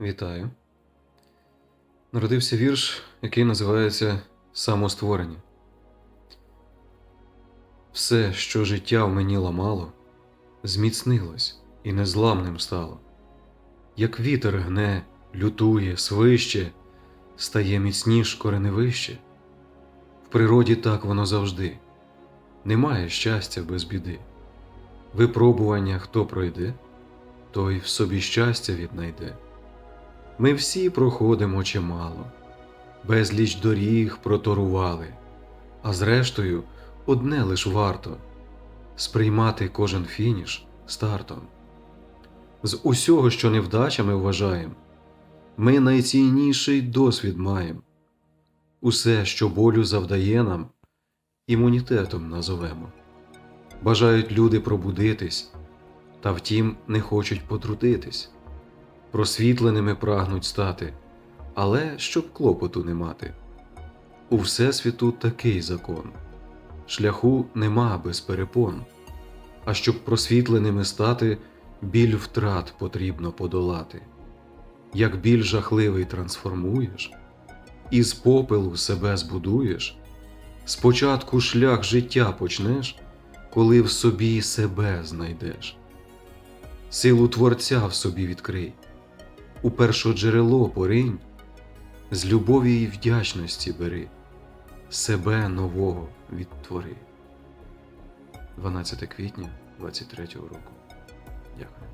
Вітаю. Народився вірш, який називається Самостворення. Все, що життя в мені ламало, зміцнилось і незламним стало. Як вітер гне, лютує, свище, стає міцніш кореневище. В природі так воно завжди. Немає щастя без біди. Випробування хто пройде, той в собі щастя віднайде. Ми всі проходимо чимало, безліч доріг проторували, а зрештою одне лиш варто сприймати кожен фініш стартом. З усього, що невдачами вважаєм, ми найцінніший досвід маєм. Усе, що болю завдає нам, імунітетом назовемо. Бажають люди пробудитись, та втім не хочуть потрудитись просвітленими прагнуть стати, але щоб клопоту не мати. У Всесвіту такий закон шляху нема без перепон, а щоб просвітленими стати, біль втрат потрібно подолати. Як біль жахливий трансформуєш, із попелу себе збудуєш, спочатку шлях життя почнеш, коли в собі себе знайдеш. Силу Творця в собі відкрий у першоджерело поринь, з любові і вдячності бери, себе нового відтвори. 12 квітня 23 року. Дякую.